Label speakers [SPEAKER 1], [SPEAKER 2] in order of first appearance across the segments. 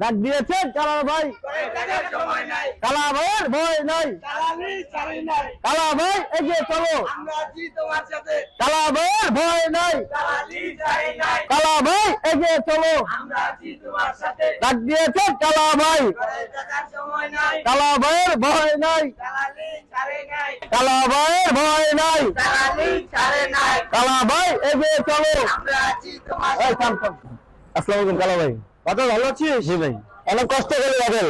[SPEAKER 1] ডাক দিয়েছেন কালা ভাই। কালা ভাইয়ের ভয় নাই। কালা ভাই এগিয়ে চলো। কালা ভাইয়ের ভয় নাই। কালা ভাই এগিয়ে চলো। ডাক দিয়েছেন কালা ভাই। কালা ভাইয়ের ভয় নাই। কালা ভাইয়ের ভয় নাই। কালা ভাই এগিয়ে চলো। এই থাম, থাম। আসসালামু আলাইকুম কালা ভাই। বাদল ভালো আছিস? জি ভাই। অনেক কষ্ট করে বাদল।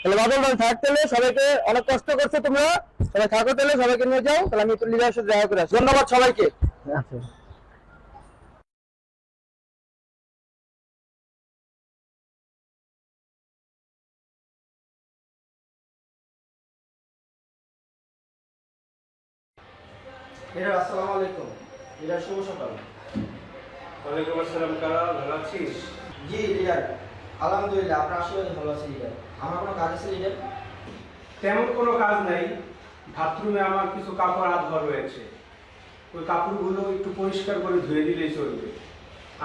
[SPEAKER 1] তাহলে বাদল ভাই থাকতে হলে সবাইকে অনেক কষ্ট করছ তোমরা। সবাই থাকো তাহলে সবাইকে নিয়ে যাও। তাহলে আমি একটু লিডারের সাথে দেখা করে আসি। ধন্যবাদ সবাইকে। আচ্ছা।
[SPEAKER 2] এরা আসসালামু আলাইকুম। এরা শুভ সকাল।
[SPEAKER 3] ওয়ালাইকুম আসসালাম কারা? ভালো আছিস?
[SPEAKER 2] জি লিডার। আলহামদুলিল্লাহ আপনার আশীর্বাদে ভালো আছে লিডার। আমার কোনো কাজ আছে লিডার?
[SPEAKER 3] তেমন কোনো কাজ নাই। বাথরুমে আমার কিছু কাপড় আধবার রয়েছে। ওই কাপড়গুলো একটু পরিষ্কার করে ধুয়ে দিলেই চলবে।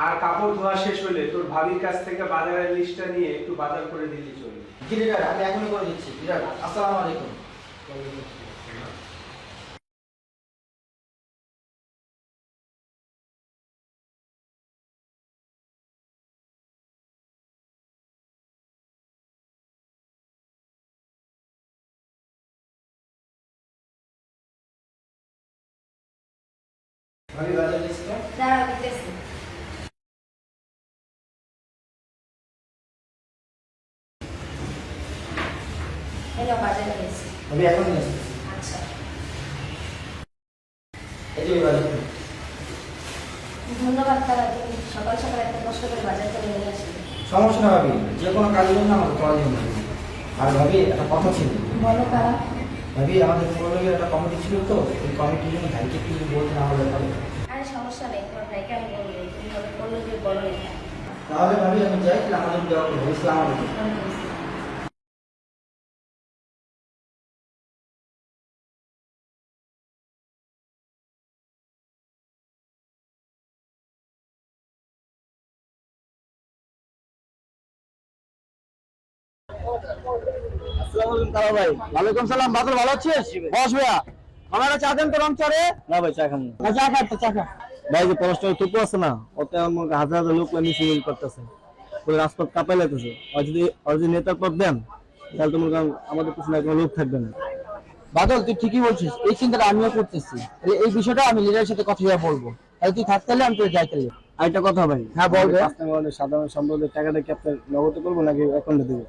[SPEAKER 3] আর কাপড় ধোয়া শেষ হলে তোর ভাবির কাছ থেকে বাজারের লিস্টটা নিয়ে একটু বাজার করে দিলেই চলবে।
[SPEAKER 2] জি লিডার আমি এখনই করে দিচ্ছি। লিডার আসসালামু আলাইকুম। ভাবি বাজার লিস্টটা
[SPEAKER 4] দাঁড়াও দিতেছি এলো বাজারে গেছি
[SPEAKER 2] ভাবি এখন নিয়ে
[SPEAKER 4] আচ্ছা
[SPEAKER 2] এই যে বাজার
[SPEAKER 4] ধন্যবাদ তারা তুমি সকাল সকাল একটা কষ্ট করে বাজার করে নিয়ে আসলে
[SPEAKER 2] সমস্যা ভাবি যে কোনো কাজের জন্য আমাকে দিন আর ভাবি একটা কথা ছিল
[SPEAKER 4] বলো কারা
[SPEAKER 2] ভাবি আমাদের পুরোনো একটা কমিটি ছিল তো এই কমিটির জন্য ভাইকে যদি বলতেন আমার ব্যাপারে।
[SPEAKER 4] আরে সমস্যা নেই তোমার ভাইকে আমি বলব তুমি হবে বলল যে বড়
[SPEAKER 2] তাহলে ভাবি আমি যাই আমাদের দেওয়া করব ইসলাম আলাইকুম
[SPEAKER 1] কালা ভাই ওয়ালাইকুম সালাম বাদল ভালো আছিস? বস ভাইয়া আমার চা দেন তো রং না ভাই চা খাব না। চা খা চা খা। ভাই যে পড়াশোনা টুকু আছে না ওতে আমার হাজার হাজার লোক মিছিল করতেছে। পুরো রাজপথ কাঁপাই লাগতেছে। আর যদি আর যদি নেতার পদ দেন তাহলে তোমার আমাদের পিছনে কোনো লোক থাকবে না। বাদল তুই ঠিকই বলছিস এই চিন্তাটা আমিও করতেছি। এই- বিষয়টা আমি লিডারের সাথে কথা বলে বলব। তাহলে তুই থাকতে হলে আমি তোর যাইতে আরেকটা কথা ভাই হ্যাঁ বলবে সাধারণ সম্পদের টাকাটা কি আপনার নগদে করব নাকি অ্যাকাউন্টে দেবো?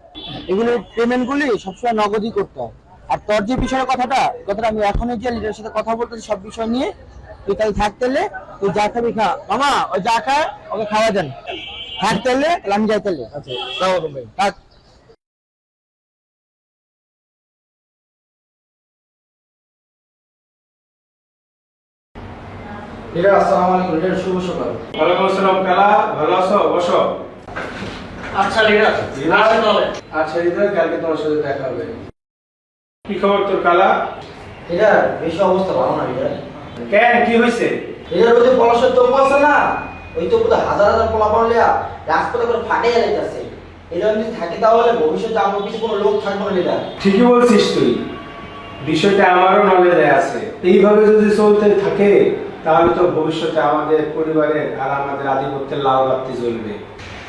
[SPEAKER 1] এগুলো পেমেন্টগুলি সবসময় নগদই করতে হয়। আর তোর যে বিষয়ের কথাটা কথাটা আমি এখনই যে লিডারের সাথে কথা বলতেছি সব বিষয় নিয়ে তুই তাহলে থাকতে হলে তুই যা খাবি খা। মামা ওই যা খায় ওকে খাওয়া দেন। থাকতে হলে তাহলে আমি যাইতে হলে আচ্ছা ভাই। থাক।
[SPEAKER 2] লিডার আসসালামু আলাইকুম লিডার শুভ সকাল।
[SPEAKER 3] ওয়ালাইকুম আসসালাম কালা ভালো আছো? বসো।
[SPEAKER 5] আচ্ছা লিডার আসেন তাহলে।
[SPEAKER 3] আচ্ছা হৃদয় কালকে তোমার সাথে দেখা হবে। কি খবর তোর কালা?
[SPEAKER 2] লিডার বেশি অবস্থা ভালো না লিডার
[SPEAKER 3] কেন কি হয়েছে?
[SPEAKER 2] লিডার ওই যে পলাশের তবু আছে না ওই তবুতে হাজার হাজার পোলা পড়লিয়া রাজপথে করে ফাটিয়ে যাইতেছে এটা যদি থাকে তাহলে ভবিষ্যতে আমার কিছু কোনো লোক থাকবে না লিডার
[SPEAKER 3] ঠিকই বলছিস তুই। বিষয়টা আমারও নলেজে আছে। এইভাবে যদি চলতে থাকে তাহলে তো ভবিষ্যতে আমাদের পরিবারের আর আমাদের আধিপত্যের লাভ রাখতে চলবে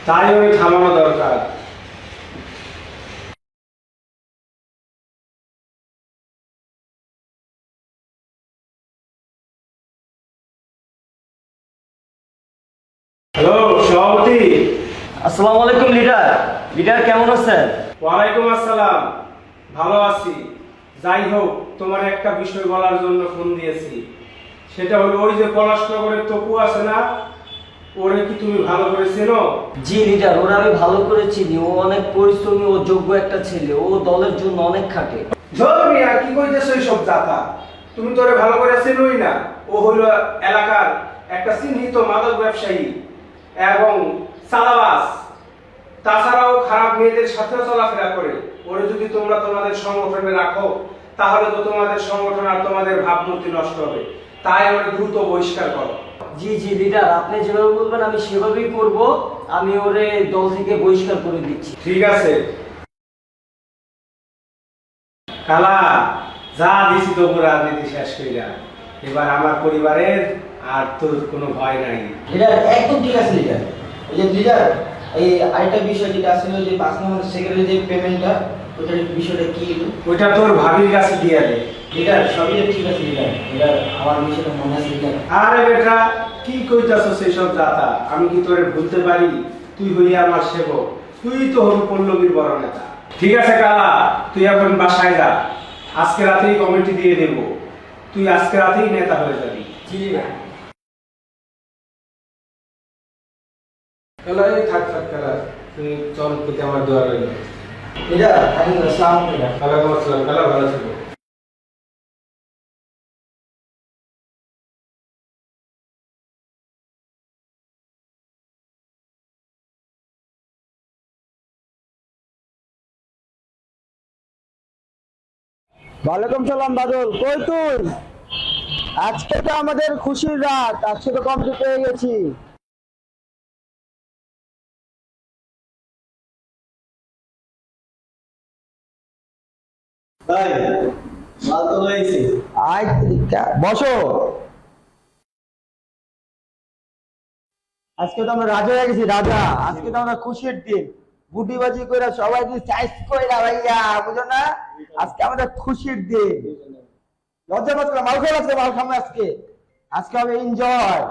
[SPEAKER 3] তাই ওই থামানো দরকার। হ্যালো সভাপতি।
[SPEAKER 5] আসসালামু আলাইকুম লিডার। লিডার কেমন আছেন?
[SPEAKER 3] ওয়ালাইকুম আসসালাম। ভালো আছি। যাই হোক তোমার একটা বিষয় বলার জন্য ফোন দিয়েছি। সেটা হলো ওই যে পলাশনগরের তপু আছে না ওরে কি তুমি ভালো করে চেনো?
[SPEAKER 5] জি লিডার ওরা আমি ভালো করে চিনি। ও অনেক পরিশ্রমী ও যোগ্য একটা ছেলে। ও দলের জন্য অনেক খাটে।
[SPEAKER 3] ধর্মী আর কি কইতেছো এইসব জাতা? তুমি তোরে ভালো করে চেনোই না। ও হলো এলাকার একটা চিহ্নিত মাদক ব্যবসায়ী এবং সালাবাস তাছাড়াও খারাপ মেয়েদের সাথেও চলাফেরা করে। ওরে যদি তোমরা তোমাদের সংগঠনে রাখো তাহলে তো তোমাদের সংগঠন আর তোমাদের ভাবমূর্তি নষ্ট হবে। তাই ওরে দ্রুত বহিষ্কার করো।
[SPEAKER 5] জি জি লিডার আপনি যেভাবে বলবেন আমি সেভাবেই করব। আমি ওরে দল থেকে বহিষ্কার করে দিচ্ছি।
[SPEAKER 3] ঠিক আছে। কালা যা দিছি তবু রাজনীতি শেষ কইরা। এবার আমার পরিবারের আর তোর কোনো ভয় নাই।
[SPEAKER 2] লিডার একদম ঠিক আছে লিডার। ওই যে লিডার এই আরেকটা বিষয় যেটা ওই যে পাঁচ নম্বর সেক্রেটারি যে পেমেন্টটা ওইটার বিষয়টা কি
[SPEAKER 3] ওইটা তোর ভাবির কাছে দিয়ে দে।
[SPEAKER 2] লিডার সবই ঠিক আছে লিডার লিডার আমার বিষয়টা মনে আছে লিডার
[SPEAKER 3] আরে বেটা কি কইতাছ সেই সব দাতা? আমি কি তোরে ভুলতে পারি? তুই হইয়া আমার সেবক। তুই তো হবি পল্লবীর বড় নেতা। ঠিক আছে কালা তুই এখন বাসায় যা। আজকে রাতেই কমিটি দিয়ে দেব। তুই আজকে রাতেই নেতা হয়ে যাবি।
[SPEAKER 5] জি ভাই।
[SPEAKER 3] কালা থাক থাক কালা। তুই চল প্রতি আমার দোয়া রইল।
[SPEAKER 2] আসসালামু আলাইকুম
[SPEAKER 3] ওয়ালাইকুম আসসালাম কালা ভালো
[SPEAKER 6] ওয়ালাইকুম সালাম বাদল কই তুই? আজকে তো আমাদের খুশির রাত আজকে তো কমপ্লিট হয়ে গেছি। বসো। আজকে তো আমরা রাজা হয়ে গেছি, রাজা। আজকে তো আমরা খুশির দিন। গুটিবাজি করে সবাই যদি চাইজ করে ভাইয়া, বুঝো না? আজকে আমাদের খুশির দিন। লজ্জা পাচ্ছ মাল খাই আজকে মাল খাব আজকে। আজকে হবে এনজয়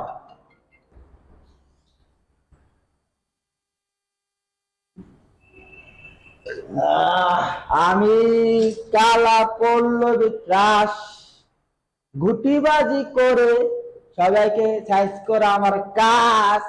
[SPEAKER 6] আমি কালা পল্লবী ত্রাস গুটিবাজি করে সবাইকে সাইজ করা আমার কাজ